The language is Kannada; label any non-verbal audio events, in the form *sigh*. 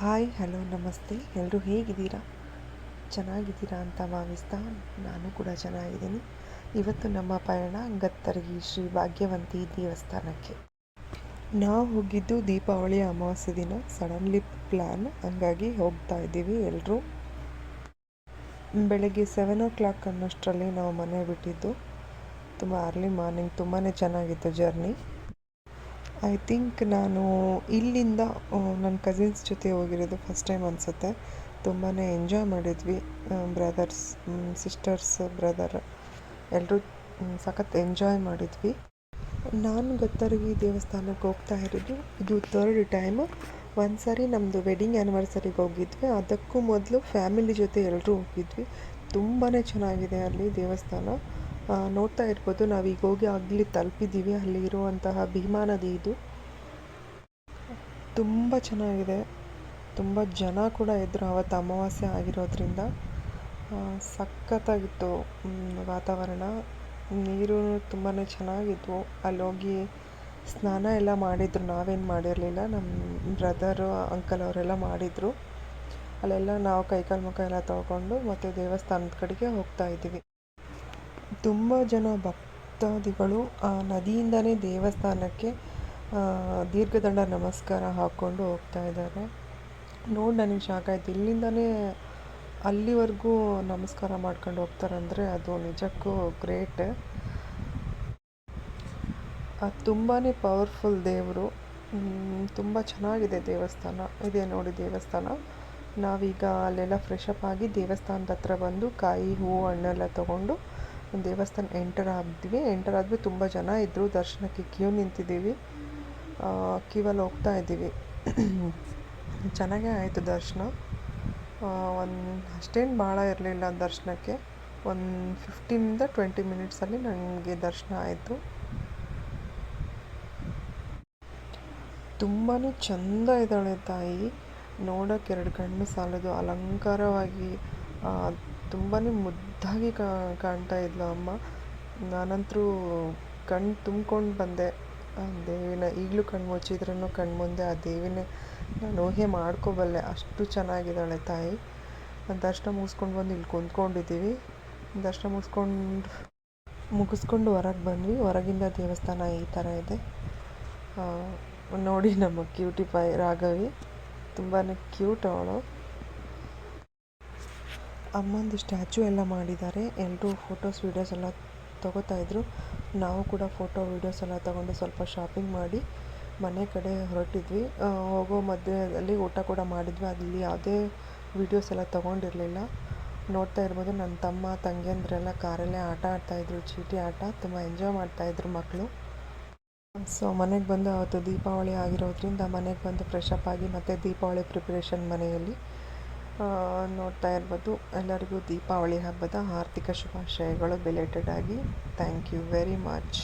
ಹಾಯ್, ಹಲೋ, ನಮಸ್ತೆ. ಎಲ್ಲರೂ ಹೇಗಿದ್ದೀರಾ? ಚೆನ್ನಾಗಿದ್ದೀರಾ ಅಂತ ಭಾವಿಸ್ತಾ ನಾನು ಕೂಡ ಚೆನ್ನಾಗಿದ್ದೀನಿ. ಇವತ್ತು ನಮ್ಮ ಪಯಣ ಗತ್ತರ್ಗಿ ಶ್ರೀ ಭಾಗ್ಯವಂತಿ ದೇವಸ್ಥಾನಕ್ಕೆ. ನಾವು ಹೋಗಿದ್ದು ದೀಪಾವಳಿ ಅಮಾವಾಸ್ಯೆ ದಿನ. ಸಡನ್ಲಿ ಪ್ಲ್ಯಾನ್ ಹಂಗಾಗಿ ಹೋಗ್ತಾ ಇದ್ದೀವಿ ಎಲ್ಲರೂ ಬೆಳಗ್ಗೆ ಸೆವೆನ್ ಓ ಕ್ಲಾಕ್ ಅನ್ನೋಷ್ಟರಲ್ಲಿ ನಾವು ಮನೆ ಬಿಟ್ಟಿದ್ದು. ತುಂಬ ಅರ್ಲಿ ಮಾರ್ನಿಂಗ್ ತುಂಬಾ ಚೆನ್ನಾಗಿತ್ತು ಜರ್ನಿ ಐ ಥಿಂಕ್ ನಾನು ಇಲ್ಲಿಂದ ನನ್ನ ಕಸಿನ್ಸ್ ಜೊತೆ ಹೋಗಿರೋದು ಫಸ್ಟ್ ಟೈಮ್ ಅನಿಸುತ್ತೆ. ತುಂಬಾ ಎಂಜಾಯ್ ಮಾಡಿದ್ವಿ ಬ್ರದರ್ಸ್ ಸಿಸ್ಟರ್ಸ್ ಬ್ರದರ್ ಎಲ್ಲರೂ ಸಖತ್ ಎಂಜಾಯ್ ಮಾಡಿದ್ವಿ. ನಾನು ಗೊತ್ತರಗಿ ದೇವಸ್ಥಾನಕ್ಕೆ ಹೋಗ್ತಾ ಇರೋದು, ಇದು ಥರ್ಡ್ ಟೈಮು ಒಂದು ಸಾರಿ ನಮ್ಮದು ವೆಡ್ಡಿಂಗ್ ಆ್ಯನಿವರ್ಸರಿಗೆ ಹೋಗಿದ್ವಿ, ಅದಕ್ಕೂ ಮೊದಲು ಫ್ಯಾಮಿಲಿ ಜೊತೆ ಎಲ್ಲರೂ ಹೋಗಿದ್ವಿ. ತುಂಬಾ ಚೆನ್ನಾಗಿದೆ ಅಲ್ಲಿ ದೇವಸ್ಥಾನ. ನೋಡ್ತಾ ಇರ್ಬೋದು. ನಾವೀಗ ಹೋಗಿ ಆಗಲಿ ತಲುಪಿದ್ದೀವಿ. ಅಲ್ಲಿ ಇರುವಂತಹ ಭೀಮಾ ನದಿ ಇದು. ತುಂಬ ಚೆನ್ನಾಗಿದೆ. ತುಂಬ ಜನ ಕೂಡ ಇದ್ದರು ಅವತ್ತು ಅಮಾವಾಸ್ಯೆ ಆಗಿರೋದ್ರಿಂದ. ಸಖತ್ತಾಗಿತ್ತು ವಾತಾವರಣ. ನೀರು ತುಂಬಾ ಅಲ್ಲಿ ಹೋಗಿ ಸ್ನಾನ ಎಲ್ಲ ಮಾಡಿದರು. ನಾವೇನು ಮಾಡಿರಲಿಲ್ಲ. ನಮ್ಮ ಬ್ರದರು, ಅಂಕಲ್ ಅವರೆಲ್ಲ ಮಾಡಿದರು. ಅಲ್ಲೆಲ್ಲ ನಾವು ಕೈಕಾಲು ಮುಖ ಎಲ್ಲ ತೊಳ್ಕೊಂಡು ಮತ್ತು ದೇವಸ್ಥಾನದ ಕಡೆಗೆ ಹೋಗ್ತಾ ಇದ್ದೀವಿ. ತುಂಬ ಜನ ಭಕ್ತಾದಿಗಳು ಆ ನದಿಯಿಂದನೇ ದೇವಸ್ಥಾನಕ್ಕೆ ದೀರ್ಘದಂಡ ನಮಸ್ಕಾರ ಹಾಕ್ಕೊಂಡು ಹೋಗ್ತಾ ಇದ್ದಾರೆ. ನೋಡಿ ನನಗೆ ಶಾಕ್ ಆಯಿತು ಇಲ್ಲಿಂದನೇ ಅಲ್ಲಿವರೆಗೂ ನಮಸ್ಕಾರ ಮಾಡ್ಕೊಂಡು ಹೋಗ್ತಾರಂದರೆ ಅದು ನಿಜಕ್ಕೂ ಗ್ರೇಟ್. ಅದು ತುಂಬಾ ಪವರ್ಫುಲ್ ದೇವರು. ತುಂಬ ಚೆನ್ನಾಗಿದೆ ದೇವಸ್ಥಾನ. ಇದೆ ನೋಡಿ ದೇವಸ್ಥಾನ. ನಾವೀಗ ಅಲ್ಲೆಲ್ಲ ಫ್ರೆಶ್ ಅಪ್ ಆಗಿ ದೇವಸ್ಥಾನದ ಹತ್ರ ಬಂದು ಕಾಯಿ ಹೂವು ಹಣ್ಣೆಲ್ಲ ತೊಗೊಂಡು ದೇವಸ್ಥಾನ ಎಂಟರ್ ಆಗಿದ್ವಿ. ಎಂಟರ್ ಆದ್ವಿ ತುಂಬ ಜನ ಇದ್ದರು ದರ್ಶನಕ್ಕೆ ಕ್ಯೂ ನಿಂತಿದ್ದೀವಿ. ಕ್ಯೂವಲ್ಲಿ ಹೋಗ್ತಾ ಇದ್ದೀವಿ. *clears throat* ಚೆನ್ನಾಗೇ ಆಯಿತು ದರ್ಶನ. ಒಂದು, ಅಷ್ಟೇನು ಭಾಳ ಇರಲಿಲ್ಲ ದರ್ಶನಕ್ಕೆ. ಒಂದು ಫಿಫ್ಟೀನಿಂದ ಟ್ವೆಂಟಿ ಮಿನಿಟ್ಸಲ್ಲಿ ನನಗೆ ದರ್ಶನ ಆಯಿತು. ತುಂಬಾ ಚಂದ ಇದ್ದಾಳೆ ತಾಯಿ. ನೋಡೋಕ್ಕೆ ಎರಡು ಕಣ್ಣು ಸಾಲದು. ಅಲಂಕಾರವಾಗಿ ತುಂಬಾ ಮುದ್ದಾಗಿ ಕಾಣ್ತಾ ಇದ್ಲು ಅಮ್ಮ. ನಾನಂತೂ ಕಣ್ಣು ತುಂಬ್ಕೊಂಡು ಬಂದೆ. ಆ ದೇವಿನ, ಈಗಲೂ ಕಣ್ಣು ಮುಚ್ಚಿದ್ರೂ ಕಣ್ಣು ಮುಂದೆ ಆ ದೇವಿನೇ ನಾನು ಊಹೆ ಮಾಡ್ಕೋಬಲ್ಲೆ. ಅಷ್ಟು ಚೆನ್ನಾಗಿದ್ದಾಳೆ ತಾಯಿ. ದರ್ಶನ ಮುಗಿಸ್ಕೊಂಡು ಬಂದು ಇಲ್ಲಿ ಕುಂತ್ಕೊಂಡಿದ್ದೀವಿ. ದರ್ಶನ ಮುಗಿಸ್ಕೊಂಡು ಮುಗಿಸ್ಕೊಂಡು ಹೊರಗೆ ಬಂದ್ವಿ. ಹೊರಗಿಂದ ದೇವಸ್ಥಾನ ಈ ಥರ ಇದೆ. ನೋಡಿ ನಮ್ಮ ಕ್ಯೂಟಿ ಪೈ ರಾಘವಿ. ತುಂಬಾ ಕ್ಯೂಟ್ ಅವಳು. ಅಮ್ಮಂದು ಸ್ಟ್ಯಾಚು ಎಲ್ಲ ಮಾಡಿದ್ದಾರೆ. ಎಲ್ಲರೂ ಫೋಟೋಸ್, ವೀಡಿಯೋಸ್ ಎಲ್ಲ ಇದ್ರು. ನಾವು ಕೂಡ ಫೋಟೋ, ವೀಡಿಯೋಸ್ ಎಲ್ಲ ತೊಗೊಂಡು ಸ್ವಲ್ಪ ಶಾಪಿಂಗ್ ಮಾಡಿ ಮನೆ ಕಡೆ ಹೊರಟಿದ್ವಿ. ಹೋಗೋ ಮಧ್ಯದಲ್ಲಿ ಊಟ ಕೂಡ ಮಾಡಿದ್ವಿ. ಅಲ್ಲಿ ಯಾವುದೇ ವೀಡಿಯೋಸ್ ಎಲ್ಲ ತೊಗೊಂಡಿರಲಿಲ್ಲ. ನೋಡ್ತಾ ಇರ್ಬೋದು, ನನ್ನ ತಮ್ಮ, ತಂಗಿಯಂದ್ರೆಲ್ಲ ಕಾರಲ್ಲೇ ಆಟ ಆಡ್ತಾಯಿದ್ರು ಚೀಟಿ ಆಟ, ತುಂಬ ಎಂಜಾಯ್ ಮಾಡ್ತಾಯಿದ್ರು ಮಕ್ಕಳು. ಸೊ, ಮನೆಗೆ ಬಂದು ಅವತ್ತು ದೀಪಾವಳಿ ಆಗಿರೋದ್ರಿಂದ ಮನೆಗೆ ಬಂದು ಫ್ರೆಶ್ ಅಪ್ ಆಗಿ ಮತ್ತು ದೀಪಾವಳಿ ಪ್ರಿಪ್ರೇಷನ್ ಮನೆಯಲ್ಲಿ ನೋಡ್ತಾ ಇರ್ಬೋದು. ಎಲ್ಲರಿಗೂ ದೀಪಾವಳಿ ಹಬ್ಬದ ಆರ್ಥಿಕ ಶುಭಾಶಯಗಳು. ಬಿಲೇಟೆಡ್ ಆಗಿ. Thank you very much